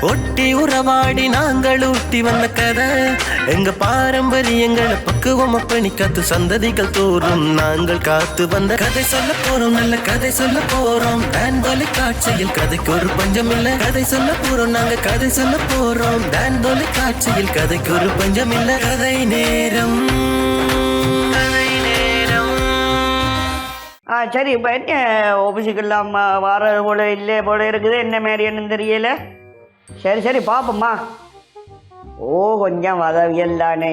ஒட்டி உறவாடி நாங்கள் ஊட்டி வந்த கதை. எங்க பாரம்பரியங்களை பக்குவம் பண்ணி காத்து சந்ததிகள் தோறும் நாங்கள் காத்து வந்த கதை சொல்ல போறோம் நல்ல கதை சொல்ல போறோம். டான் காட்சியில் கதைக்கு ஒரு பஞ்சம் இல்ல. கதை சொல்ல போறோம் நாங்க கதை சொல்ல போறோம். டான் காட்சியில் கதைக்கு ஒரு பஞ்சம் இல்ல. கதை நேரம். நேரம். ஆ சரி இப்போ என்ன? ஆஃபீஸுக்கெல்லாம் வார போல இல்லை போல இருக்குது. என்ன மாதிரி என்னன்னு தெரியல? சரி சரி பார்ப்போம்மா ஓ கொஞ்சம் உதவியல் தானே.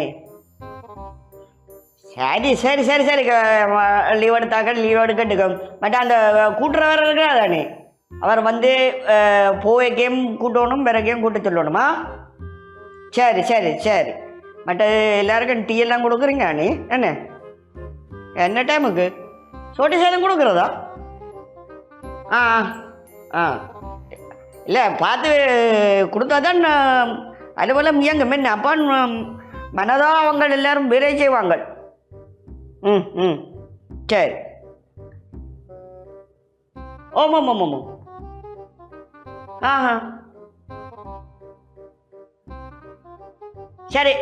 சரி சரி சரி சரி லீவ் எடுத்தாக்க லீவ் எடுக்கட்டுக்கும். மட்டும் அந்த கூட்டுறவர் இருக்கிறா தானே. அவர் வந்து போவைக்கையும் கூட்டணும் பிறகையும் கூட்ட சொல்லணுமா? சரி சரி சரி. மற்ற எல்லாருக்கும் டீ எல்லாம் கொடுக்குறீங்க அண்ணி என்ன? என்ன டைமுக்கு சோட்டி சேதம் கொடுக்குறதா? ஆ ஆ. இல்லை பார்த்து கொடுத்தா தான் அலுவலம் இயங்கும் என்ன அப்போ மனதாக அவங்க எல்லாரும் விரை செய்வாங்க ம் ம். சரி. ஓமாம் ஆமாம் ஆமாம் ஆஹா. சரி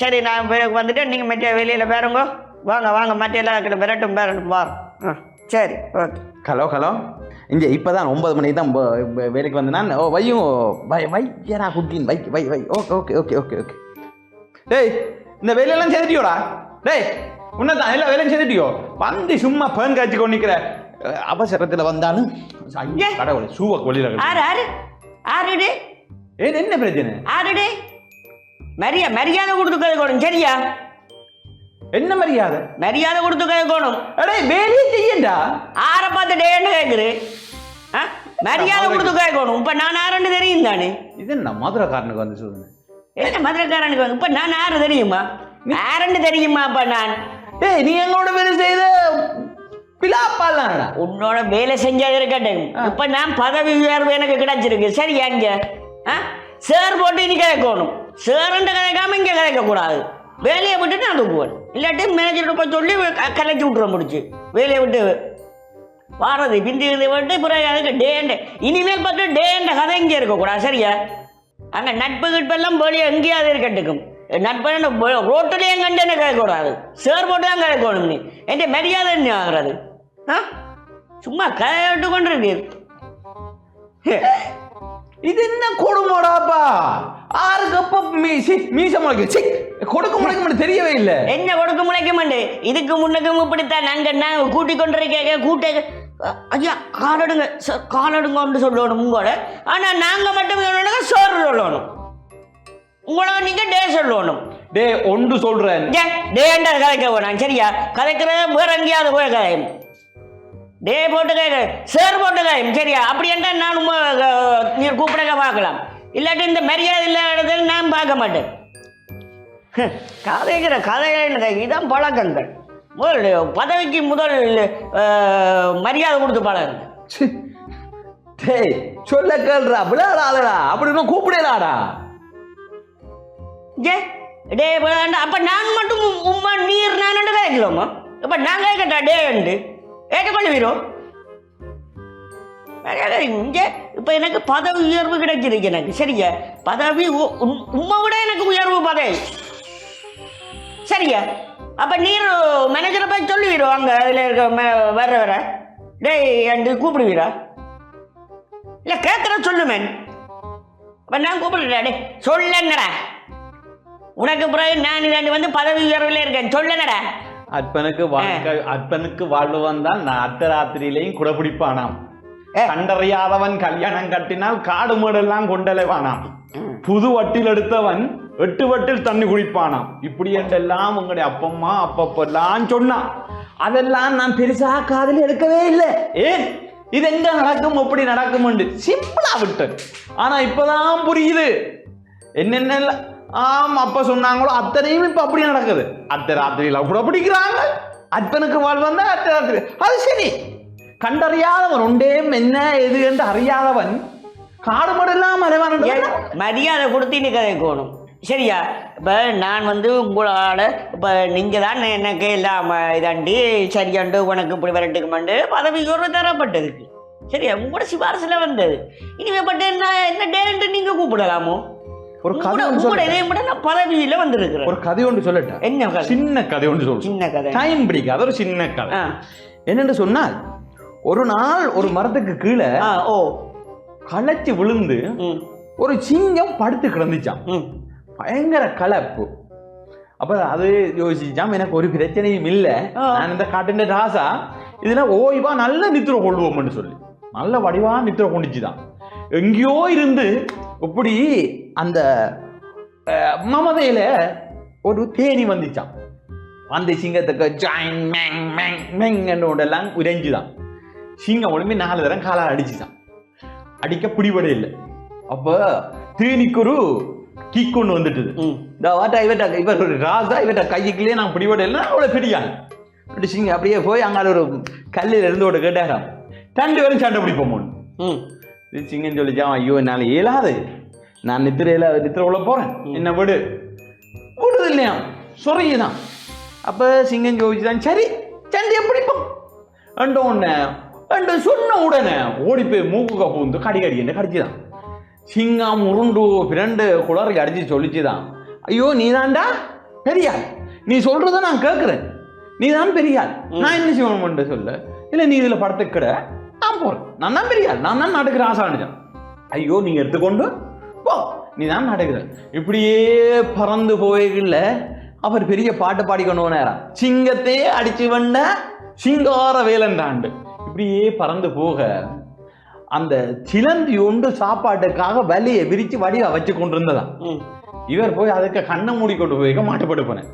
சரி நான் பிறகு வந்துட்டு நீங்கள் மற்ற வெளியில் பேருங்கோ. வாங்க வாங்க மற்ற எல்லாம் கிட்ட விரட்டும் பேரட்டும் வாரம் ஆ சரி ஓகே. Hello hello. இங்கே இப்போ தான் ஒன்பது மணிக்கு தான் வேலைக்கு வந்து நான் ஓ வையும் வை வை ஏனா குட்டின் வை வை வை. Okay okay okay okay okay. டேய் இந்த வேலையெல்லாம் செய்துட்டியோடா? டேய் உன்னதான் எல்லா வேலையும் செய்துட்டியோ? வந்து சும்மா பேன் காய்ச்சி கொண்டு நிற்கிற அவசரத்தில் வந்தாலும்? கடவுளே சூவ கொள்ளிட ஆறு ஆறு. ஆறுடி ஏன் என்ன பிரச்சனை? ஆறுடி மரியா மரியாதை கொடுத்து கேட்கணும் சரியா? என்ன மரியாதை? மரியாதை கொடுத்து கேட்கணும். அடே வேலையை செய்யண்டா? ஆரை பார்த்து டேன்னு கேட்குது ஆ? மரியாதை கொடுத்து கேட்கணும். இப்போ நான் ஆறுன்னு தெரியும் தானே? இது என்ன மதுரைக்காரனுக்கு வந்து சொல்லுங்க. என்ன மதுரைக்காரனுக்கு வந்து? இப்போ நான் ஆறு தெரியுமா? ஆறுன்னு தெரியுமா அப்போ நான்? டேய் நீ எங்களோட வேலை செய்த பிலாப்பாலாடா உன்னோட வேலை செஞ்சது இருக்கட்டும். இப்போ நான் பதவி உயர்வு எனக்கு கிடைச்சிருக்கு. சரி அங்க. ஆ? சேர் போட்டு நீ கேட்கணும். சேருன்ற கதைக்காம இங்கே கதைக்கக்கூடாது வேலையை விட்டு நான் தூக்குவேன் இல்லாட்டி மேனேஜர்கிட்ட போய் சொல்லி க- கலைச்சி விட்ற முடிச்சு வேலையை விட்டு வாரது பிந்தி இருந்து விட்டு பிறகு அதுக்கு டேண்ட இனிமேல் பார்த்து டேண்ட கதை இங்கே இருக்கக்கூடாது சரியா? அங்கே நட்பு கிட்பெல்லாம் வெளியே எங்கேயாவது இருக்கட்டுக்கும். நட்பு ரோட்டிலையும் கண்டு என்ன கேட்கக்கூடாது. சேர் போட்டு தான் கேட்கணும் நீ. என் மரியாதை என்ன ஆகுறது? ஆ? சும்மா கதையிட்டு கொண்டு இருக்கு இது என்ன கொடுமோடாப்பா? ஆறுக்கு அப்ப மீசி மீச முளைக்கு கொடுக்க முளைக்க மட்டும் தெரியவே இல்லை. என்ன கொடுக்க முளைக்க மாட்டே இதுக்கு முன்னுக்கும் இப்படித்தான் நாங்க நாங்க கூட்டி கொண்டிருக்க கூட்ட ஐயா காலடுங்க சார் காலடுங்கன்னு சொல்லணும் உங்களோட. ஆனா நாங்க மட்டும் சொல்லணும் சோறு சொல்லணும். உங்களோட நீங்க டே சொல்லணும். டே ஒன்று சொல்றேன். டே டேண்ட கதைக்க வேணாம் சரியா? கதைக்கிறத வேற எங்கேயாவது போய் கதையும் டே போட்டு கேட்க சேர் போட்டு கதையும் சரியா? அப்படி என்றால் நான் நீர் கூப்பிடக்க பார்க்கலாம். இல்லாட்டி இந்த மரியாதை இல்லாத நான் பார்க்க மாட்டேன். கதைக்கிற கதைகள் இதான் பழக்கங்கள். முதல் பதவிக்கு முதல் மரியாதை கொடுத்து பழகுங்க. டேய் சொல்ல கேள்றா விளையாடாதடா அப்படின்னு கூப்பிடலாடா. ஜே டே வேண்டாம் அப்போ நான் மட்டும் உம்- உம்மா நீர் நான் கதைக்கலாமா அப்போ நான் கேட்கட்டா டே உண்டு ஏற்றுக்கொள்ளுவீரோ இங்கே இப்போ எனக்கு பதவி உயர்வு கிடைச்சிருக்கு எனக்கு சரியா? பதவி உம்மை விட எனக்கு உயர்வு பதவி சரியா அப்போ நீர் மேனேஜரை போய் சொல்லுவீரோ அங்கே அதில் இருக்க வர வர டேய் என்று கூப்பிடுவீரா? இல்லை கேட்குற சொல்லுமேன் அப்போ நான் கூப்பிடுறேன் டே சொல்லன்னடா உனக்கு பிறகு நான் இதாண்டி வந்து பதவி உயர்வில் இருக்கேன் சொல்லனடா அற்பனுக்கு வாழ்க்கை அற்பனுக்கு வாழ்வு வந்தால் நான் அர்த்தராத்திரியிலையும் குடபிடிப்பானாம். கண்டறியாதவன் கல்யாணம் கட்டினால் காடு மேடெல்லாம் கொண்டலைவானாம். புது வட்டில் எடுத்தவன் எட்டு வட்டில் தண்ணி குடிப்பானாம். இப்படி என்றெல்லாம் உங்களுடைய அப்பம்மா அப்பப்பெல்லாம் சொன்னான் அதெல்லாம் நான் பெருசா காதில் எடுக்கவே இல்லை. ஏன் இது எங்க நடக்கும்? எப்படி நடக்கும் சிம்பிளா விட்டேன். ஆனா இப்பதான் புரியுது. என்னென்ன ஆம் அப்ப சொன்னாங்களோ அத்தனையும் இப்ப அப்படி நடக்குது. அத்தை ராத்திரியில கூட பிடிக்கிறாங்க. அத்தனுக்கு வாழ் வந்தா அத்தை ராத்திரி. அது சரி. கண்டறியாதவன் உண்டே என்ன எது என்று அறியாதவன். காடு மடெல்லாம் மறைவான் மரியாதை கொடுத்து நீ கோணும். சரியா? இப்போ நான் வந்து உங்களோட இப்போ நீங்கள் தான் எனக்கு எல்லாம் இதாண்டி சரியாண்டு உனக்கு இப்படி வரட்டுக்குமாண்டு பதவி உயர்வு தரப்பட்டதுக்கு சரியா? உங்களோட சிபாரிசில் வந்தது. இனிமே பட்டு என்ன என்ன டேரண்ட் நீங்கள் கூப்பிடலாமோ? ஒரு கதை? இதையும் விட நான் பதவியில் வந்திருக்கிறேன். ஒரு கதை ஒன்று சொல்லட்டேன் என்ன சின்ன கதை ஒன்று சொல்லு. சின்ன கதை. டைம் பிடிக்காத ஒரு சின்ன கதை. ஆ. என்னென்று சொன்னால் ஒரு நாள் ஒரு மரத்துக்கு கீழே ஓ. களைச்சு விழுந்து ஒரு சிங்கம் படுத்து கிடந்துச்சான் பயங்கர கலப்பு. அப்ப அது யோசிச்சாம் எனக்கு ஒரு பிரச்சனையும் இல்லை. நான் இந்த காட்டுன்ற ராசா இதுல ஓய்வா நல்ல நித்திர கொள்வோம்னு சொல்லி. நல்ல வடிவா நித்திர கொண்டுச்சுதான். எங்கேயோ இருந்து இப்படி அந்த மமதையில ஒரு தேனி வந்துச்சான் அந்த சிங்கத்துக்கு ஜாயின் மேங் மேங் மேங் எல்லாம் உறைஞ்சுதான். சிங்கம் உடம்பே நாலு தரம் காலால் அடிச்சுதான். அடிக்க பிடிபட இல்லை. அப்ப தேனிக்கு ஒரு கிக் ஒன்று வந்துட்டுது. இந்த வாட்டா இவட்ட இவர் ஒரு ராசா இவட்ட கைக்குள்ளே நான் பிடிபட இல்லை அவ்வளோ பெரியான் சிங்க அப்படியே போய் அங்கால ஒரு கல்லில் இருந்து ஒரு கேட்டாராம். ரெண்டு பேரும் சண்டை பிடிப்போம் ம். சிங்கம் சொல்லிச்சான் ஐயோ என்னால் இயலாது. நான் நித்திரையில நித்திர உள்ள போறேன். என்ன விடு. விடுது இல்லையா? சொறையுதான் அப்ப சிங்கம் ஜோதிச்சுதான் சரி சண்டையை பிடிப்போம். ரெண்டு ஒன்று ரெண்டு சொன்ன உடனே ஓடி போய் மூக்குக்க பூந்து கடி கடி என்ன கடிச்சுதான். சிங்கம் உருண்டு பிரண்டு குளறி அடிச்சு சொல்லிச்சுதான். ஐயோ நீதான்டா பெரியாள். நீ சொல்றத நான் கேட்கிறேன். நீ தான் பெரியாள் நான் என்ன செய்யணும்னு சொல்ல? இல்ல நீ இதுல படத்துக்கிட நான் போறேன். நான் தான் பெரியாள். நான் தான் நாட்டுக்கு ராசானுஜன். ஐயோ நீங்க எடுத்துக்கொண்டு போ. நீ தான் நடக்கிற இப்படியே பறந்து போயில அவர் பெரிய பாட்டு பாடிக்கொண்டு போனாரா? சிங்கத்தே அடிச்சு வந்த சிங்கார வேலன்றாண்டு இப்படியே பறந்து போக அந்த சிலந்தி ஒன்று சாப்பாட்டுக்காக வலியை விரிச்சு வடிவா வச்சு கொண்டு இருந்ததாம் ம். இவர் போய் அதுக்கு கண்ணை மூடி கொண்டு போய் மாட்டுப்பட்டு போனேன்.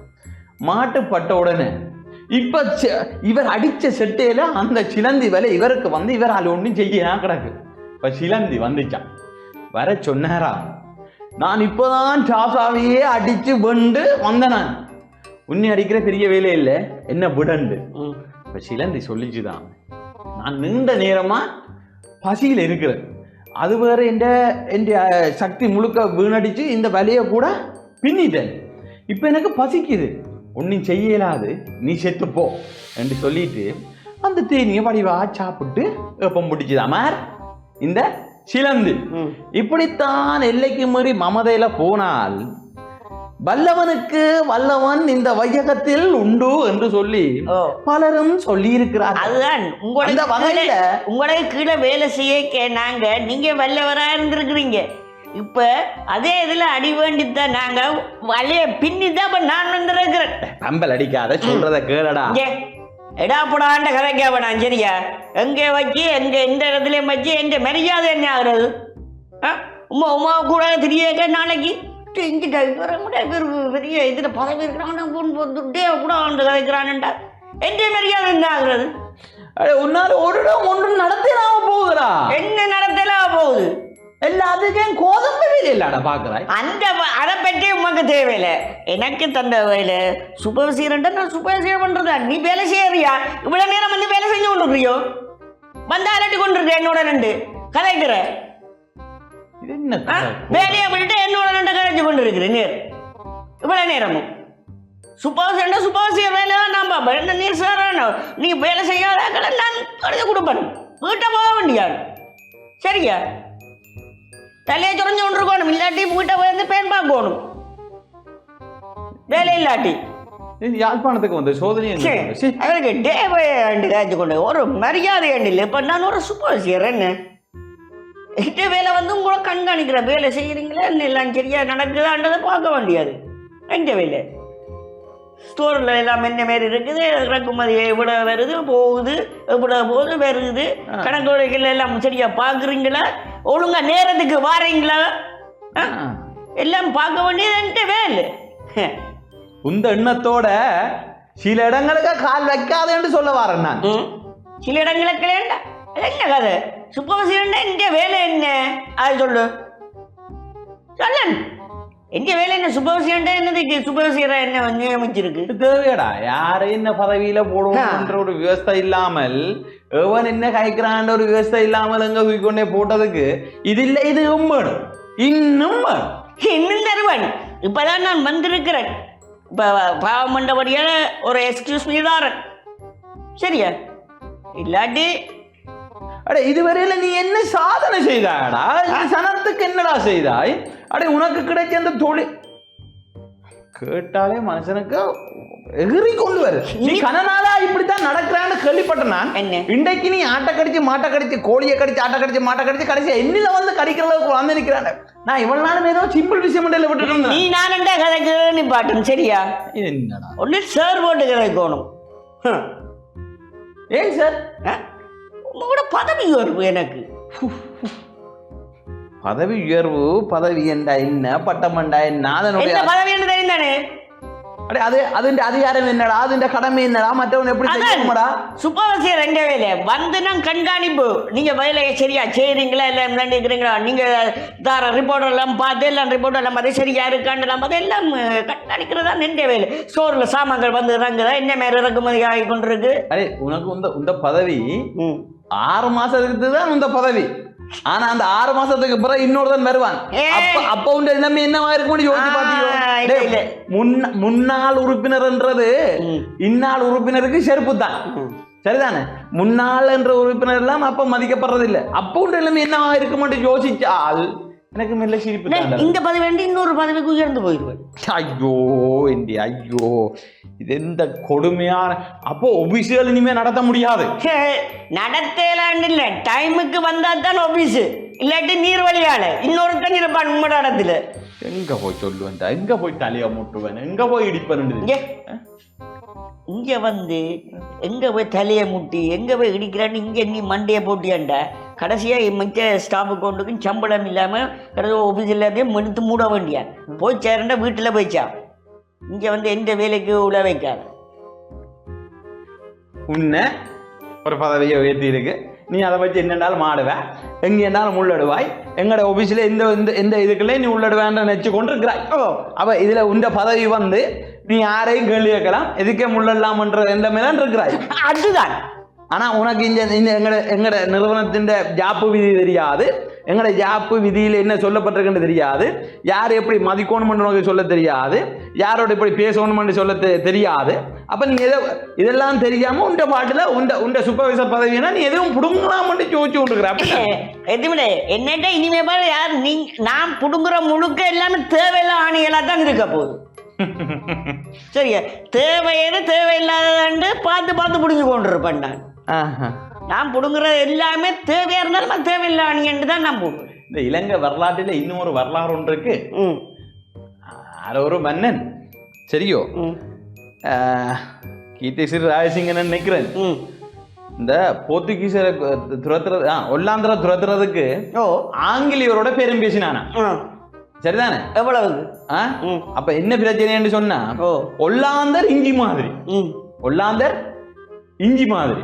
மாட்டுப்பட்ட உடனே இப்ப இவர் அடிச்ச செட்டையில அந்த சிலந்தி வேலை இவருக்கு வந்து இவரால் ஒன்றும் செய்ய கிடக்கு. இப்ப சிலந்தி வந்துச்சான் வர சொன்னாரா நான் இப்பதான் சாசாவையே அடிச்சு வெண்டு வந்த நான். உன்னை அடிக்கிற பெரிய வேலை இல்லை என்ன விடண்டு? இப்ப சிலந்தி சொல்லிச்சுதான் நான் நீண்ட நேரமா பசியில் இருக்கிறேன் அது வேற என்ற அஹ், சக்தி முழுக்க வீணடிச்சு இந்த வலையை கூட பின்னிட்டேன் இப்போ எனக்கு பசிக்குது. ஒன்றும் செய்ய இயலாது நீ செத்து போ என்று சொல்லிட்டு அந்த தேனியை வடிவா சாப்பிட்டு வெப்பம் பிடிச்சுதாமார் இந்த சிலந்து. இப்படித்தான் எல்லைக்கு மீறி மமதையில போனால் வல்லவனுக்கு வல்லவன் இந்த வையகத்தில் உண்டு என்று சொல்லி பலரும் சொல்லி இருக்கிறார்கள் அதுதான் உங்களுக்கு வகையில உங்களுக்கு கீழே வேலை செய்ய நாங்க நீங்க வல்லவரா இருந்திருக்கிறீங்க. இப்ப அதே இதுல அடி வேண்டித்தான் நாங்க வலைய பின்னி தான் இப்ப நான் வந்திருக்கிறேன். கம்பல் அடிக்காத சொல்றத கேளடா. எடா போடாண்ட கதைக்க வேணாம் சரியா? எங்க வச்சு எங்க எந்த இடத்துலயும் வச்சு எந்த மரியாதை என்ன ஆகுறது? உமா உமா கூட தெரிய நாளைக்கு. இங்கே பெரிய இதுல பதவி இருக்கிறான் வந்துட்டே கூட வந்து கதைக்கிறான்டா எந்த மரியாதை என்ன ஆகுறது? உன்னால ஒரு இடம் ஒன்றும் நடத்தினாம போகுதுடா. என்ன நடத்தலாம் போகுது? எல்லாத்துக்கும் கோதம்பு வேலை இல்லடா பாக்குறாய் அந்த அதை பற்றி உமக்கு தேவையில்லை. எனக்கு தந்த வேலை சுபசீரன்ட்டு நான் சுபசீரம் பண்றதா? நீ வேலை செய்யறியா? இவ்வளவு நேரம் வந்து வேலை செஞ்சு கொண்டிருக்கியோ? வந்து அலட்டி கொண்டிருக்க என்னோட ரெண்டு? கலைக்கிற இது என்ன? வேலையை விட்டுட்டு என்னோட ரெண்டு கலைச்சு கொண்டு இருக்கிற நேர் இவ்வளவு நேரமும் சுபாசியண்ட சுபாசிய வேலை தான் நான் பார்ப்பேன். என்ன நீர் சார் நீ வேலை செய்யாதாக்களை நான் கழுத கொடுப்பேன். வீட்டை போக வேண்டியான் சரியா? தலையை சுரஞ்சு கொண்டு இருக்கணும் இல்லாட்டி வீட்டை வந்து பேன் பார்க்கணும் வேலை இல்லாட்டி. யாழ்ப்பாணத்துக்கு வந்த? சோதனை என்ன? அவருக்கு டேவை காய்ச்சி கொண்டு ஒரு மரியாதை இல்லை இப்போ நான் ஒரு சுப்பாசியர் என்ன? என்கிட்ட வேலை வந்து உங்களை கண்காணிக்கிற வேலை செய்கிறீங்களா எல்லாம் சரியா நடக்குதான்றதை பார்க்க வேண்டியது. எங்க வேலை? ஸ்டோரில் எல்லாம் என்ன மாரி இருக்குது? இறக்குமதி எவ்வளோ வருது? போகுது. எவ்வளோ போகுது வருது. கணக்கு எல்லாம் சரியா பார்க்குறீங்களா? ஒழுங்கா நேரத்துக்கு வாரீங்களா. எல்லாம் பார்க்க வேண்டியது என்கிட்ட வேலை. உந்த எண்ணத்தோட சில இடங்களுக்கு கால் வைக்காதேன்னு சொல்ல வரேன் நான். சில இடங்களுக்கு என்ன கதை? சூப்பர்வைசர் எந்த வேலை என்ன? அது சொல்லு. சொல்லன் எந்த வேலை என்ன? சூப்பர்வைசர் என்னதுக்கு சூப்பர்வைசரா என்ன நியமிச்சிருக்கு தேவையடா. யாரை என்ன பதவியில போடுவோம்ன்ற ஒரு விவஸ்தை இல்லாமல் எவன் என்ன கைக்கிறான்ற ஒரு விவஸ்தை இல்லாமல் எங்க தூக்கிக்கொண்டே போட்டதுக்கு இது இல்ல இது வேணும் இன்னும். இன்னும் தருவன். இப்பதான் நான் வந்திருக்கிறேன். இப்போ பாவம் பண்ணபடியால ஒரு எக்ஸ்கியூஸ் மீ தாரன் சரியா? இல்லாட்டி அடே இதுவரையில நீ என்ன சாதனை செய்தாயடா? இந்த சனத்துக்கு என்னடா செய்தாய்? அடே உனக்கு கிடைச்ச அந்த தொழில் கேட்டாலே மனுஷனுக்கு எகிரி கொண்டு வரு. நீ கனநாளா இப்படித்தான் நடக்கிறான்னு கேள்விப்பட்டேன் நான். என்ன? இன்றைக்கு நீ ஆட்டை கடிச்சு மாட்டை கடிச்சு கோழியை கடிச்சு ஆட்டை கடிச்சு மாட்டை கடிச்சு கடைசி என்னில வந்து கடிக்கிற அளவுக்கு வந்து நிக்கிறான் நான் இவ்வளவு நாளும் ஏதோ சிம்பிள் விஷயம் விட்டுட்டு நீ இருந்தேன் நானண்டா கதைக்கு நீ பாட்டும் சரியா? இது என்னடா? ஒன்று சேர் போட்டு கதைக்கணும். ஏன் சார்? உங்களோட பதவி உயர்வு எனக்கு பதவி உயர்வு பதவி என்றா என்ன பட்டம் என்றா என்ன அதனுடைய என்ன பதவி என்று தெரியும் தானே அடே அது അതിന്റെ அதிகாரம் என்னடா അതിന്റെ கடமை என்னடா மற்றவன் எப்படி அதான் செய்யணுமாடா சூப்பர்வைசர் ரெண்டே வேலை வந்து நான் கண்காணிப்பு நீங்க வேலையை சரியா செய்றீங்களா இல்லை இருக்கிறீங்களா நீங்க தர ரிப்போர்ட் எல்லாம் பார்த்து எல்லாம் ரிப்போர்ட் எல்லாம் பார்த்து சரியா இருக்கான்னு எல்லாம் பார்த்து எல்லாம் அஹ், கண்காணிக்கிறதா ரெண்டே வேலை ஸ்டோர்ல சாமான்கள் வந்து இறங்குதா என்ன மாதிரி இறக்குமதி ஆகி கொண்டிருக்கு அடே உனக்கு இந்த இந்த பதவி ம். ஆறு மாசத்துக்கு தான் இந்த பதவி ஆனா அந்த ஆறு மாசத்துக்கு பிறகு இன்னொருத்தன் வருவான். அப்ப உண்ட நிலைமை என்னவா இருக்கும்னு யோசிச்சு. முன்ன- முன்னாள் உறுப்பினர்ன்றது. இந்நாள் உறுப்பினருக்கு செருப்பு தான். சரிதானே முன்னாள் என்ற உறுப்பினர் எல்லாம் அப்ப மதிக்கப்படுறது இல்ல அப்ப உண்ட நிலைமை என்னவா இருக்கும்னு யோசிச்சால் எனக்கு மெல்ல சிரிப்பு. இந்த பதவி வேண்டி இன்னொரு பதவிக்கு உயர்ந்து போயிடுவேன். ஐயோ இண்டி ஐயோ. இது எந்த கொடுமையான அப்போ ஒபிஷியல் இனிமே நடத்த முடியாது. நடத்தலான்னு இல்லை டைமுக்கு வந்தா தான் ஆபீஸ் இல்லாட்டி நீர் வழியால இன்னொருத்தன் இருப்பான் உங்களோட இடத்துல. எங்க போய் சொல்லுவேன் எங்க போய் தலைய முட்டுவேன்? எங்க போய் இடிப்பேன் இங்கே. இங்க வந்து எங்க போய் தலையை முட்டி எங்க போய் இடிக்கிறான்னு இங்க நீ மண்டையை போட்டியாண்டா? கடைசியா மிச்ச ஸ்டாஃபு கொண்டுக்கும் சம்பளம் இல்லாம கடைசி ஆஃபீஸ் எல்லாத்தையும் மடுத்து மூட வேண்டியா? போய் சேரண்டா வீட்டுல போய்ச்சா? இங்க வந்து எந்த வேலைக்கு உள்ள வைக்காத உன்னை ஒரு பதவியை உயர்த்தி இருக்கு நீ அதை வச்சு என்னென்னாலும் மாடுவ எங்க என்னாலும் உள்ளடுவாய். எங்கட ஆபீஸ்ல எந்த எந்த எந்த இதுக்குள்ளே நீ உள்ளடுவேன் நினைச்சு கொண்டு இருக்கிறாய் அப்ப இதுல உண்ட பதவி வந்து நீ யாரையும் கேள்வி கேட்கலாம். எதுக்கே முள்ளலாம்ன்ற எந்த மேலாம் இருக்கிறாய்? அதுதான். ஆனா உனக்கு இந்த இந்த எங்கட எங்கட நிறுவனத்தின் ஜாப்பு விதி தெரியாது. எங்கட ஜாப்பு விதியில் என்ன சொல்லப்பட்டிருக்குன்னு தெரியாது. யார் எப்படி மதிக்கணும்னு உனக்கு சொல்ல தெரியாது. யாரோட எப்படி பேசணும்னு சொல்ல தெ- தெரியாது. அப்ப நீ எதோ இதெல்லாம் தெரியாம உண்ட பாட்டுல உண்ட உண்ட சூப்பர்வைசர் பதவினா நீ எதுவும் புடுங்கலாம்னு யோசிச்சு கொண்டிருக்கிற. அப்படி எதுவுமே என்னட்ட இனிமே பாரு யார் நீ நான் புடுங்குற முழுக்க எல்லாமே தேவையில்ல ஆணைகளா தான் இருக்க போகுது. சரியா? தேவையது தேவையில்லாததாண்டு பார்த்து பார்த்து புடிஞ்சு கொண்டு இருப்பேன் நான். நான் புடுங்குற எல்லாமே தேவையா இருந்தாலும் நான் தேவையில்லை ஆணியன்ட்டு தான் நான் போடுவேன். இந்த இலங்கை வரலாற்றில் இன்னும் ஒரு வரலாறு ஒன்று இருக்கு. ம். யாரோ ஒரு மன்னன். சரியோ? ம். ஆஹ், கீர்த்தி ஸ்ரீ ராஜசிங்கன் நினைக்கிறேன். இந்த போர்த்துகீசரை துரத்துறது ஒல்லாந்திர துரத்துறதுக்கு ஓ. ஆங்கிலேயரோட பேரும் பேசினானா? சரிதானே? ம். அப்ப என்ன பிரச்சனைன்னு சொன்னா ஒல்லாந்தர் இஞ்சி மாதிரி. ஒல்லாந்தர் இஞ்சி மாதிரி.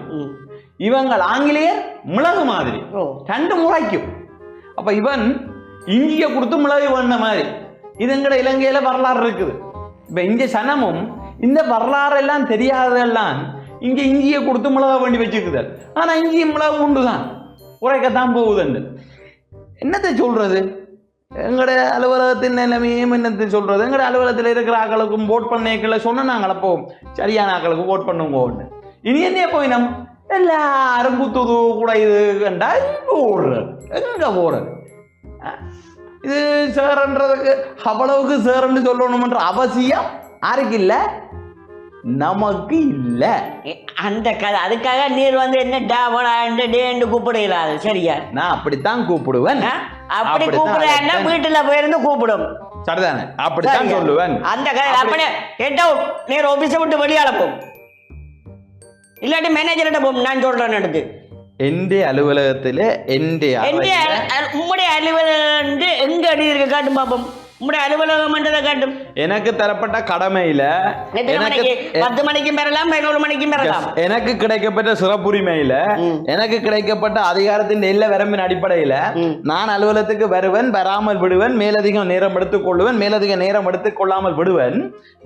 இவங்கள் ஆங்கிலேயர் மிளகு மாதிரி. ரெண்டு முளைக்கும் அப்ப இவன் இஞ்சியை கொடுத்து மிளகு பண்ண மாதிரி. இது எங்கட இலங்கையில வரலாறு இருக்குது. இப்ப இங்க சனமும் இந்த வரலாறு எல்லாம் தெரியாததெல்லாம் இங்க இஞ்சியை கொடுத்து மிளகா வேண்டி வச்சுக்குது ஆனா இஞ்சி மிளகு உண்டு தான் உரைக்கத்தான் போகுதுண்டு. என்னத்தை சொல்றது? எங்கட அலுவலகத்தின் நிலைமையும் என்னத்தை சொல்றது? எங்கட அலுவலகத்தில் இருக்கிற ஆக்களுக்கும் ஓட் பண்ணேக்களை சொன்ன நாங்கள் அப்போ சரியான ஆக்களுக்கு ஓட் பண்ணுவோம்னு இனி நம்ம எல்லாரும் குத்துது கூட இது கண்டா இங்க ஓடுறது எங்க போறது அஹ், இது சேரன்றதுக்கு அவ்வளவுக்கு சேரன்னு சொல்லணும்ன்ற அவசியம் யாருக்கு இல்லை நமக்கு இல்லை அந்த கதை அதுக்காக நீர் வந்து என்ன டேவடாண்டு டேண்டு கூப்பிடுகிறாரு சரியா நான் அப்படித்தான் கூப்பிடுவேன்? அப்படி அப்படித்தான் கூப்பிடுறா அழைப்பேன். வீட்டுல போயிருந்து கூப்பிடும் சரிதானே அப்படித்தான்? சொல்லுவேன் அந்த கதை அப்படி- அப்படியே அவுட் நீர் ஆபீஸை விட்டு வெளியால போம் இல்லாட்டி மேனேஜர்கிட்ட போம் நான் சொல்றேன் எடுத்து എന്റെ അലുവലകത്തില് എന്റെ எந்த അറയില് உம்முடைய அலுவலகம் வந்து எங்க அடி இருக்கு காட்டும் பாப்போம் உம்முடைய அலுவலகம் என்றதை காட்டும் எனக்கு தரப்பட்ட கடமையில பத்து மணிக்கும் பெறலாம் பதினோரு மணிக்கும் பெறலாம். எனக்கு கிடைக்கப்பட்ட சிறப்புரிமையில எனக்கு கிடைக்கப்பட்ட அதிகாரத்தின் எல்ல வரம்பின் அடிப்படையில நான் அலுவலகத்துக்கு வருவேன் வராமல் விடுவேன் மேலதிகம் நேரம் எடுத்துக் கொள்ளுவேன் மேலதிக நேரம் எடுத்துக் கொள்ளாமல் விடுவேன்.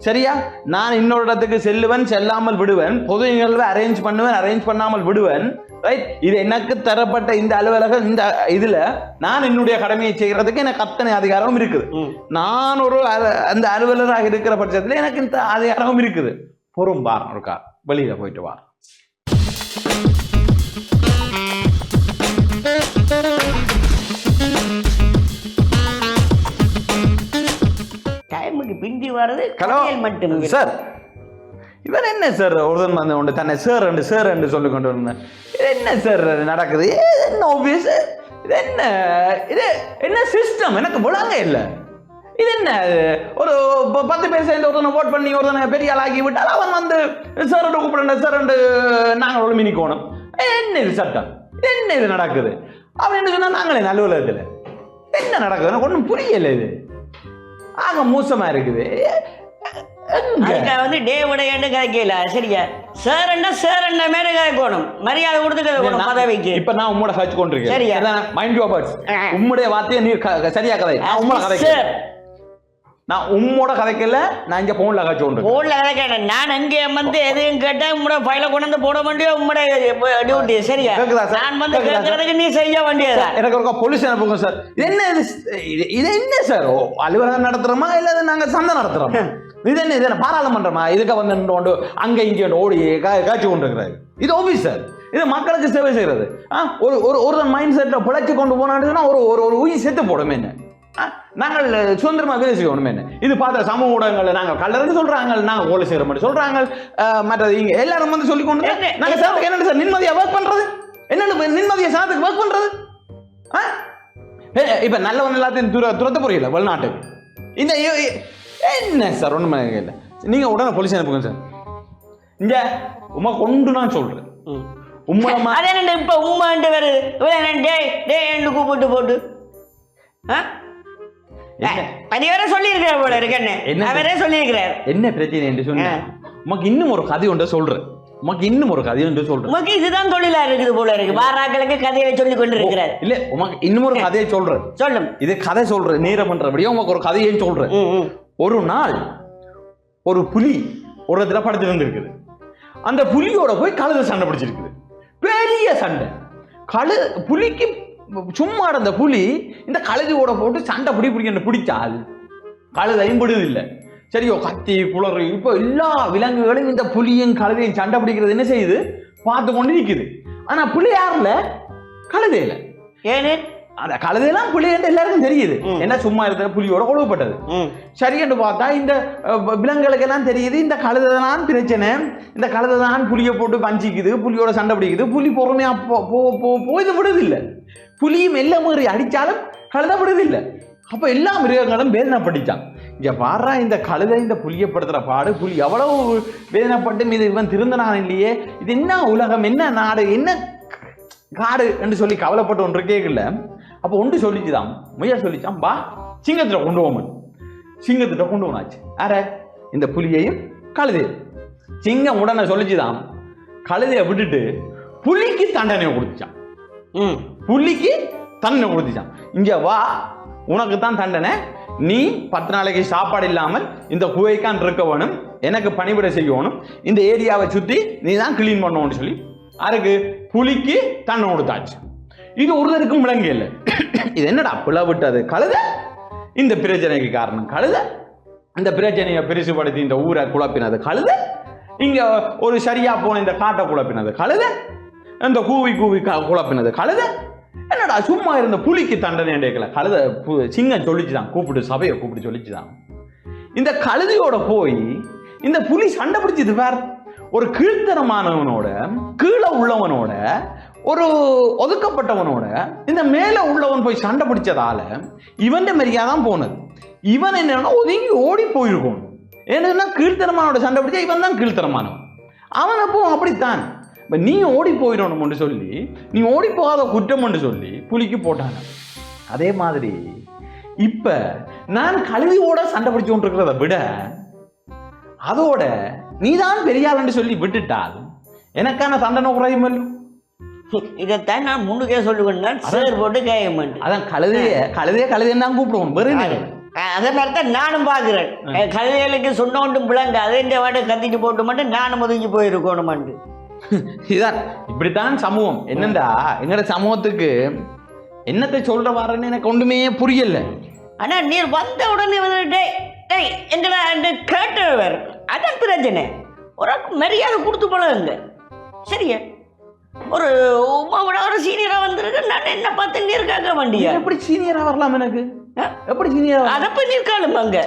சரியா? நான் இன்னொரு இடத்துக்கு செல்லுவேன் செல்லாமல் விடுவேன் பொது நிகழ்வை அரேஞ்ச் பண்ணுவேன் அரேஞ்ச் பண்ணாமல் விடுவேன். ரைட் இது எனக்கு தரப்பட்ட இந்த அலுவலகம் இந்த இதுல நான் என்னுடைய கடமையை செய்யறதுக்கு எனக்கு அத்தனை அதிகாரமும் இருக்குது. நான் ஒரு அந்த அலுவலராக இருக்கிற பட்சத்துல எனக்கு இந்த அதிகாரமும் இருக்குது. பொறும் பார் இருக்கா வெளியில போயிட்டு வா. டைமுக்கு பிந்தி வர்றது ஹலோ. கடையில் மட்டும். சார் இவர் என்ன சார் ஒருத்தன் வந்து உண்டு தன்னை சார் ரெண்டு சார் ரெண்டு சொல்லி கொண்டு வந்தேன் இது என்ன சார் நடக்குது? இது என்ன ஆஃபீஸ் இது என்ன இது என்ன சிஸ்டம் எனக்கு விளங்க இல்லை. இது என்ன இது? ஒரு பத்து பேர் சேர்ந்து ஒருத்தனை ஓட் பண்ணி ஒருத்தனை பெரிய ஆளாக்கி விட்டால் அவன் வந்து சார் கூப்பிடுற சார் ரெண்டு நாங்கள் ஒரு மினிக்கோணும் என்ன இது சட்டம்? என்ன இது நடக்குது? அவன் என்ன சொன்னா நாங்களே அலுவலகத்தில். என்ன நடக்குது? ஒன்றும் புரியல இது. ஆக மோசமா இருக்குது. வந்து டே உடையன்னு கதைக்கல சரியா சார் என்ன? சார் என்ன? மேல கதைக்கணும் மரியாதை கொடுத்து பதவிக்கு. இப்ப நான் உம்மோட கதைச்சு கொண்டிருக்கேன். சரியா? மைண்ட் ஆ. உம்முடைய வார்த்தையை நீ சரியா கதை. நான் உம்மோட கதைக்கல நான் உம்மோட கதைக்கல நான் இங்க போன்ல கதைச்சு கொண்டிருக்கேன் போன்ல கதைக்கணும் நான் அங்கே வந்து எதுவும் கேட்டா உங்களோட ஃபைல கொண்டு வந்து போட வேண்டிய உங்களோட டியூட்டி சரியா? கேக்குதா சார்? நான் வந்து? கேட்கறதுக்கு நீ செய்ய வேண்டியதா? எனக்கு ஒரு போலீஸ் அனுப்புங்க சார் இது என்ன இது இது- என்ன சார் அலுவலகம் நடத்துறோமா இல்ல நாங்க சந்தை நடத்துறோமா? இது என்ன இது என்ன பாராளுமன்றமா? இதுக்கு வந்து கொண்டு அங்க இங்க ஓடி காய்ச்சி கொண்டு இருக்கிறாரு இது ஆபீஸ் சார் இது மக்களுக்கு சேவை செய்யறது. ஒரு ஒரு ஒரு மைண்ட் செட்ல பிழைச்சு கொண்டு போனான்னு ஒரு ஒரு ஒரு உயிர் செத்து போடுமே என்ன? நாங்கள் சுதந்திரமா வேலை செய்யணுமே என்ன? இது பார்த்த சமூக ஊடகங்கள்ல நாங்கள் கல்லறன்னு சொல்றாங்க நாங்க கோலை செய்யற மாதிரி சொல்றாங்க. ஆ, மற்றது இங்க எல்லாரும் வந்து சொல்லி கொண்டு என்ன? நாங்க சாத்துக்கு என்ன சார் நிம்மதியா ஒர்க் பண்றது? என்னன்னு நிம்மதியா சாத்துக்கு ஒர்க் பண்றது? இப்ப நல்லவன் எல்லாத்தையும் துர துரத்த புரியல வெளிநாட்டுக்கு இந்த என்ன சார் ஒண்ணுமே இல்லை நீங்க உடனே போலீஸ் அனுப்புங்க சார். இங்க உமா கொண்டு நான் சொல்றேன். உம்மளமா அதே இப்ப உண்மைன்ட்டு வருது இவ்வளவு என்ன டே டே என்று கூப்பிட்டு போட்டு. ஆ? பதிவரை சொல்லியிருக்கிறார் போல இருக்கு என்ன என்ன? அவரே சொல்லியிருக்கிறார். என்ன பிரச்சனை என்று சொன்னேன் உமக்கு இன்னும் ஒரு கதை ஒன்று சொல்றேன். உமக்கு இன்னும் ஒரு கதை ஒன்று சொல்றேன். உமக்கு இதுதான் தொழிலா இருக்குது போல இருக்கு. வாராக்களுக்கு கதையை சொல்லி கொண்டு இருக்கிறார் இல்ல உமக்கு இன்னும் ஒரு கதையை சொல்றேன். சொல்லும். இது கதை சொல்றேன் நேரம் பண்றபடியா உமக்கு ஒரு கதையை சொல்றேன். ஒரு நாள் ஒரு புலி ஒரு இடத்துல படுத்து இருந்திருக்குது அந்த புலியோட போய் கழுத சண்டை பிடிச்சிருக்குது. பெரிய சண்டை. கழு புலிக்கு சும்மா இருந்த புலி இந்த கழுதி ஓட போட்டு சண்டை பிடி பிடிக்க பிடிச்சால் கழுதையும் விடுது இல்லை. சரியோ கத்தி குளறு இப்போ எல்லா விலங்குகளும் இந்த புலியும் கழுதையும் சண்டை பிடிக்கிறது என்ன செய்யுது? பார்த்து கொண்டு நிற்குது ஆனால் புலி யாரில் கழுதையில. ஏனே? அந்த கழுதையெல்லாம் புலி என்று எல்லாருக்கும் தெரியுது. என்ன சும்மா இருக்கிற புலியோட கொழுவப்பட்டது ம். சரி என்று பார்த்தா இந்த அஹ், விலங்குகளுக்கெல்லாம் தெரியுது. இந்த கழுதை தான் பிரச்சனை. இந்த கழுதை தான் புலியை போட்டு பஞ்சிக்குது புலியோட சண்டை பிடிக்குது. புலி பொறுமையா போ போ போய் விடுதில்லை. புலியும் மெல்ல மீறி அடிச்சாலும் கழுதை விடுதில்லை. அப்ப எல்லா மிருகங்களும் வேதனைப்பட்டுச்சான் இங்க பாடுறா இந்த கழுதை இந்த புலியை படுத்துற பாடு. புலி எவ்வளவு வேதனைப்பட்டு இது இவன் திருந்தனான் இல்லையே. இது என்ன உலகம்? என்ன நாடு? என்ன காடு? என்று சொல்லி கவலைப்பட்டு ஒன்று கேட்கல. அப்போ ஒன்று சொல்லிச்சுதான் முயல் சொல்லிச்சான் பா சிங்கத்துல கொண்டு போமன். சிங்கத்திட்ட கொண்டு போனாச்சு. அர இந்த புலியையும் கழுதையும் சிங்கம் உடனே சொல்லிச்சுதான் கழுதையை விட்டுட்டு புலிக்கு தண்டனை கொடுத்துச்சான் ம். புலிக்கு தண்டனை கொடுத்துச்சான் இங்க வா உனக்கு தான் தண்டனை. நீ பத்து நாளைக்கு சாப்பாடு இல்லாமல் இந்த குவைக்கான் இருக்க வேணும். எனக்கு பணிவிடை செய்யணும் இந்த ஏரியாவை சுத்தி நீ தான் கிளீன் பண்ணணும்னு சொல்லி அதுக்கு புலிக்கு தண்டனை கொடுத்தாச்சு. இது ஒருத்தருக்கும் விளங்க இல்லை. இது என்னடா பிள விட்டது? கழுத? இந்த பிரச்சனைக்கு காரணம் கழுத? இந்த பிரச்சனையை பெருசுபடுத்தி இந்த ஊரை குழப்பினது கழுத? இங்க ஒரு சரியா போன இந்த காட்டை குழப்பினது கழுத? இந்த கூவி கூவி குழப்பினது கழுத? என்னடா சும்மா இருந்த புலிக்கு தண்டனை கேட்கல? கழுத பு- சிங்கம் சொல்லிச்சுதான் கூப்பிட்டு சபையை கூப்பிட்டு சொல்லிச்சுதான். இந்த கழுதையோட போய் இந்த புலி சண்டை பிடிச்சது வேற ஒரு கீழ்த்தனமானவனோட கீழே உள்ளவனோட ஒரு ஒதுக்கப்பட்டவனோட இந்த மேல உள்ளவன் போய் சண்டை பிடிச்சதால இவன் மாதிரியா தான் போனது. இவன் என்னன்னா ஒதுங்கி ஓடி போயிருக்கணும் ஏன்னா கீழ்த்தனமானோட சண்டை பிடிச்சா இவன் தான் கீழ்த்தனமானவன். அவன் அப்போ அப்படித்தான். இப்போ நீ ஓடி போயிடணும்னு சொல்லி நீ ஓடி போகாத குற்றம் சொல்லி புலிக்கு போட்டாங்க. அதே மாதிரி இப்போ நான் கழுவியோட சண்டை பிடிச்சு கொண்டிருக்கிறத விட அதோட நீதான் தான் ஆளுன்னு சொல்லி விட்டுட்டால் எனக்கான சண்டை குறையும் இல்லை. இதைத்தான் நான் முன்னுக்கே சொல்லுவேன் சேர் போட்டு கேட்க மாட்டேன். அதான் கழுதைய கழுதைய கழுதைன்னு தான் கூப்பிடுவோம். வெறும் அதே மாதிரி தான் நானும் பார்க்குறேன். கல்விகளுக்கு சொன்னோண்டும் விளங்க அதே இந்த வாட்டை கத்திட்டு போட்டு மட்டும் நானும் ஒதுங்கி போயிருக்கணுமாண்டு. இதான் இப்படித்தான் சமூகம். என்னண்டா எங்கட சமூகத்துக்கு என்னத்தை சொல்ற வாரன்னு எனக்கு ஒன்றுமே புரியல. ஆனா நீர் வந்த உடனே வந்து டேய் எங்களை அந்த கேட்டவர் அதான் பிரச்சனை ஒரு மரியாதை கொடுத்து பழகுங்க சரியா? ஒரு உமாவோட ஒரு சீனியரா வந்திருக்கு. நான் என்ன பார்த்து நீர் கேட்க வேண்டிய எப்படி சீனியரா வரலாம் எனக்கு? எப்படி சீனியரா அதை போய் நீர் கேளும் அங்க.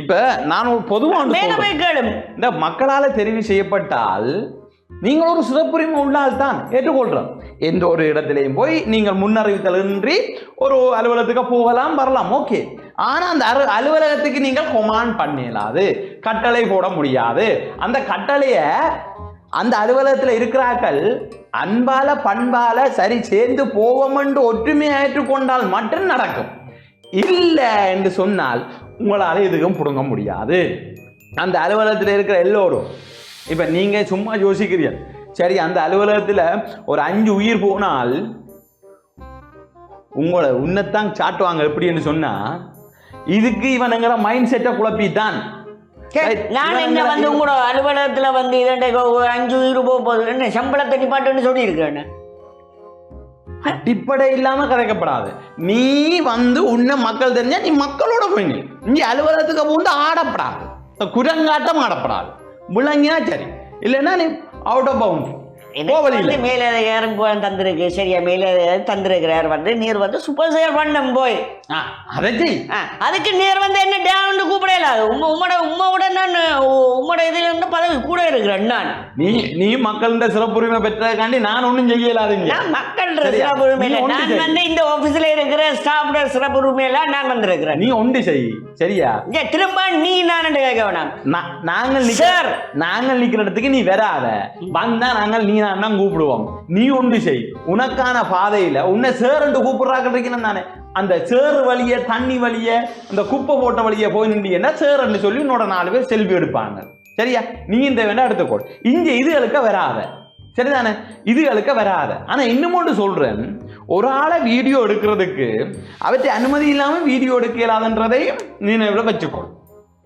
இப்ப நான் ஒரு பொதுவா ஒன்று மேல சொல்றேன். போய் கேளும் இந்த மக்களால தெரிவு செய்யப்பட்டால் நீங்கள் ஒரு சிறப்புரிமை உள்ளால் தான் ஏற்றுக்கொள்றோம் எந்த ஒரு இடத்திலையும் போய் நீங்கள் முன்னறிவித்தலின்றி ஒரு அலுவலகத்துக்கு போகலாம் வரலாம். ஓகே. ஆனா அந்த அரு அலுவலகத்துக்கு நீங்கள் கொமாண்ட் பண்ணலாது கட்டளை போட முடியாது. அந்த கட்டளைய அந்த அலுவலகத்தில் இருக்கிறார்கள். அன்பால பண்பால சரி சேர்ந்து போவோம் என்று ஏற்றுக்கொண்டால் மட்டும் நடக்கும். இல்லை என்று சொன்னால் உங்களால் எதுவும் பிடுங்க முடியாது. அந்த அலுவலகத்தில் இருக்கிற எல்லோரும் இப்போ நீங்கள் சும்மா யோசிக்கிறீங்க சரி அந்த அலுவலகத்தில் ஒரு அஞ்சு உயிர் போனால் உங்களை உன்னைத்தான் சாட்டுவாங்க எப்படின்னு சொன்னால் இதுக்கு இவனுங்கிற மைண்ட் செட்டை குழப்பித்தான். தான் நான் என்ன வந்து உங்களோட அலுவலகத்துல வந்து இரண்டை அஞ்சு போக போகுது என்ன சம்பளத்தை நிப்பாட்டுன்னு சொல்லி இருக்கிறேன் அடிப்படை இல்லாம கதைக்கப்படாது நீ வந்து உன்னை மக்கள் தெரிஞ்சா நீ மக்களோட போய் நீ அலுவலகத்துக்கு வந்து ஆடப்படாது. குரங்காட்டம் ஆடப்படாது. முழங்கினா சரி. இல்லைன்னா நீ அவுட் ஆஃப் பவுண்ட் போவதில்லை மேலே யாரும் போய் தந்திருக்கு. சரியா மேலே தந்திருக்கிறார் வந்து நீர் வந்து சூப்பர் சேர் பண்ணம் போய். ஆ, அதை செய் ஆ, அதுக்கு நீர் வந்து என்ன டேவன் கூப்பிடல. உம்ம உம்மோட உம்மோட நான் உம்மோட இதுல இருந்து பதவி கூட இருக்கிறேன் நான். நீ நீ மக்கள்கிட்ட சிறப்புரிமை பெற்றதுக்காண்டி நான் ஒன்றும் செய்யலாதுங்க. நான் மக்கள் சரியா? சிறப்பு உரிமையில நீ ஒன்று நான். வந்து இந்த ஆபீஸ்ல இருக்கிற ஸ்டாஃப் சிறப்பு உரிமையில நான் வந்திருக்கிறேன் நீ ஒன்று செய். சரியா? திரும்ப நீ நான் கேட்க வேணாம். நாங்கள் Sir. நாங்கள் நிக்கிற இடத்துக்கு நீ வராத. வந்தா நாங்கள் நீ இறங்கினான்னா கூப்பிடுவோம். நீ ஒன்று செய். உனக்கான பாதையில உன்னை சேருண்டு கூப்பிடுறாங்க தானே. அந்த சேறு வழிய தண்ணி வழிய அந்த குப்பை போட்ட வழிய போய் நின்றீங்கன்னா சேருன்னு சொல்லி உன்னோட நாலு பேர் செல்ஃபி எடுப்பாங்க. சரியா? நீ இந்த வேணா எடுத்துக்கோ இங்க இதுகளுக்க வராத. சரிதானே? இதுகளுக்க வராத. ஆனா இன்னும் சொல்றேன். ஒரு ஆளை வீடியோ எடுக்கிறதுக்கு அவற்றை அனுமதி இல்லாம வீடியோ எடுக்க இயலாதுன்றதையும் நீ வச்சுக்கோ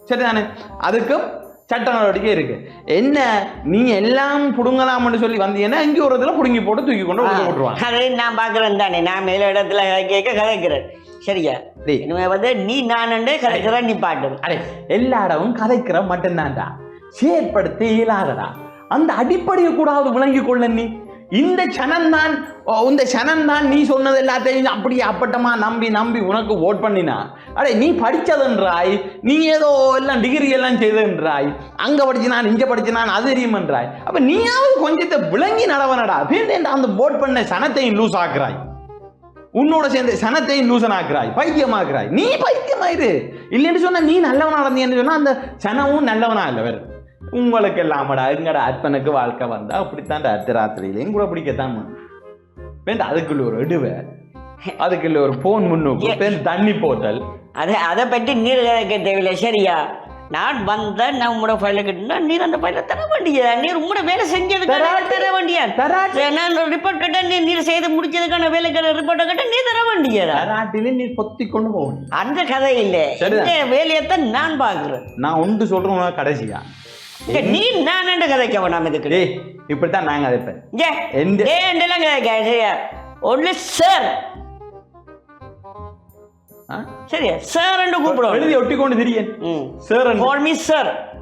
சரிதானே? அதுக்கும் சட்ட நடவடிக்கை இருக்கு. என்ன? நீ எல்லாம் புடுங்கலாம்னு சொல்லி வந்தீங்கன்னா இங்க ஒரு இடத்துல புடுங்கி போட்டு தூக்கி கொண்டு போட்டுருவாங்க. அதை நான் பாக்குறேன் தானே. நான் மேல இடத்துல கேட்க கதைக்கிறேன். சரியா. இனிமே வந்து நீ நான் கதைக்கிறேன் நீ பாட்டு அடே எல்லா இடமும் கதைக்கிற மட்டும்தான்டா. செயற்படுத்த இயலாதடா. அந்த அடிப்படையை கூடாது விளங்கி கொள்ள நீ. இந்த சனந்தான் இந்த சனந்தான் நீ சொன்னது எல்லாத்தையும் அப்படியே அப்பட்டமா நம்பி நம்பி உனக்கு ஓட் பண்ணினா. அடே நீ படித்ததுன்றாய் நீ ஏதோ எல்லாம் டிகிரி எல்லாம் செய்தன்றாய் அங்கே படிச்சினான் இங்கே படிச்சினான் அது தெரியுமன்றாய். அப்போ நீயாவது கொஞ்சத்தை விளங்கி நடவனடா. அப்படின்னு அந்த ஓட் பண்ண சனத்தையும் லூஸ் ஆக்குறாய். உன்னோட சேர்ந்து சனத்தையும் லூசன் ஆக்குறாய். பைத்தியமாக்குறாய். நீ பைத்தியமாயிரு இல்லைன்னு சொன்னால் நீ நல்லவனா நடந்தீன்னு சொன்னால் அந்த சனமும் நல்லவனா இல்லை வேறு. உங்களுக்கு எல்லாமடா எங்கடா அற்பனுக்கு வாழ்க்கை வந்தா அப்படித்தான் அர்த்த ராத்திரியிலையும் கூட பிடிக்கத்தான் வேண்டாம் அதுக்குள்ள ஒரு இடுவை. அதுக்குள்ள ஒரு போன் முன்னுக்கு தண்ணி போத்தல். அதை அதை பற்றி நீர் கதைக்க தேவையில்லை சரியா? நான் வந்த நான் உங்களோட ஃபைல கட்டினா நீர் அந்த ஃபைல தர வேண்டியதா? நீர் உங்களோட வேலை செஞ்சதுக்கான. தர வேண்டியா தராட்டி. நான் ரிப்போர்ட் கட்ட நீ நீர் செய்து முடிச்சதுக்கான வேலைக்கான ரிப்போர்ட்டை கட்ட நீ தர வேண்டியதா? தராட்டில நீ பொத்தி கொண்டு போகணும் அந்த கதை இல்லை வேலையைத்தான் நான் பார்க்கிறேன். நான் ஒன்று உனக்கு கடைசியா? நீ நான் கதைக்க வேணாம் இதுக்கு இப்படித்தான் நாங்க அதைப்பேன் இங்க, எந்த- ஏன் எல்லாம் கதைக்க ஒன்லி சார். ஆ? சரியா? சார் என்று கூப்பிடுவோம் எழுதி ஒட்டி கொண்டு திரியன் சேர் கால் மீ சார்?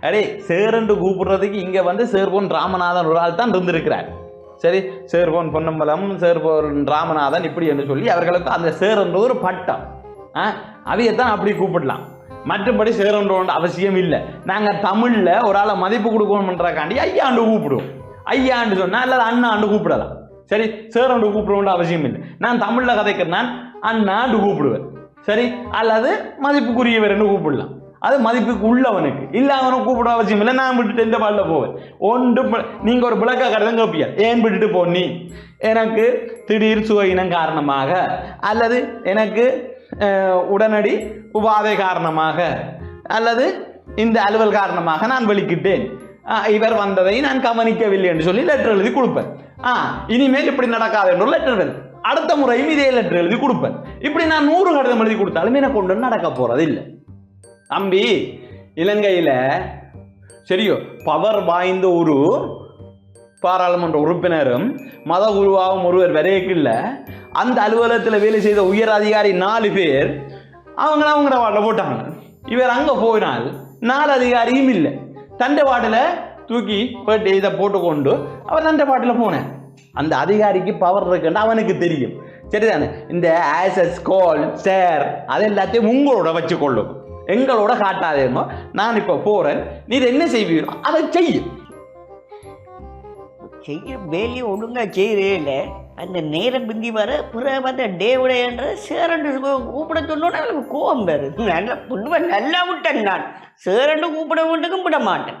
அடே சேரண்டு கூப்பிடுறதுக்கு இங்க வந்து சேர்போன் ராமநாதன் ஒரு ஆள் தான் இருந்திருக்கிறார். சரி சேர்போன் பொன்னம்பலம் சேர்போன் ராமநாதன் இப்படி என்று சொல்லி அவர்களுக்கு அந்த சேரன்றது ஒரு பட்டம். ஆ? அதையத்தான் அப்படி கூப்பிடலாம். மற்றபடி சேரன்றோன்ற அவசியம் இல்லை நாங்கள் தமிழில் ஒரு ஆளை மதிப்பு கொடுக்கணும்ன்றக்காண்டி ஐயாண்டு கூப்பிடுவோம். ஐயாண்டு சொன்னால் அல்லது அண்ணாண்டு கூப்பிடலாம். சரி சேரண்டு கூப்பிடுவோன்ற அவசியம் இல்லை நான் தமிழில் கதைக்கிறேன். நான் அண்ணாண்டு கூப்பிடுவேன். சரி அல்லது மதிப்புக்குரியவர்னு கூப்பிடலாம். அது மதிப்புக்கு உள்ளவனுக்கு. இல்லாதவனுக்கு கூப்பிட அவசியம் இல்லை நான் விட்டுட்டு எந்த பாடல போவேன்? ஒன்று நீங்கள் ஒரு விளக்க கருதம் கேப்பியா ஏன் விட்டுட்டு போ நீ? எனக்கு திடீர் சுவையினம் காரணமாக அல்லது எனக்கு உடனடி உபாதை காரணமாக அல்லது இந்த அலுவல் காரணமாக நான் வெளிக்கிட்டேன். இவர் வந்ததை நான் கவனிக்கவில்லை என்று சொல்லி லெட்டர் எழுதி கொடுப்பேன். ஆ இனிமேல் இப்படி நடக்காது என்று லெட்டர் எழுது அடுத்த முறையும் இதே லெட்டர் எழுதி கொடுப்பேன். இப்படி நான் நூறு கடிதம் எழுதி கொடுத்தாலும் எனக்கு கொண்டு நடக்க போறது இல்லை தம்பி இலங்கையில சரியோ பவர் வாய்ந்த ஒரு பாராளுமன்ற உறுப்பினரும் மத குருவாகவும் ஒருவர் வரையக்கில்ல. அந்த அலுவலகத்தில் வேலை செய்த உயர் அதிகாரி நாலு பேர் அவங்கள அவங்கள வாட்டில் போட்டாங்க. இவர் அங்கே போயினால் நாலு அதிகாரியும் இல்லை. தண்டை வாட்டில் தூக்கி போட்டு இதை போட்டுக்கொண்டு அவர் தண்டை பாட்டில் போனேன் அந்த அதிகாரிக்கு பவர் இருக்குன்னு அவனுக்கு தெரியும். சரிதானே? இந்த ஆசஸ் கால் சேர் அது எல்லாத்தையும் உங்களோட வச்சுக்கொள்ளும். எங்களோட காட்டாதேமோ நான் இப்போ போகிறேன் நீ என்ன செய்வீரோ அதை செய்யும். செய்ய வேலையை ஒழுங்காக செய்யறே இல்லை அந்த நேரம் பிந்தி வர பிறகு பார்த்த டே உடையன்ற சேரண்டு கூப்பிட சொன்னோட எனக்கு கோவம் பேரு நல்ல புண்ணுவன் நல்லா விட்டேன் நான். சேரண்டு கூப்பிட மட்டுக்கும் விட மாட்டேன்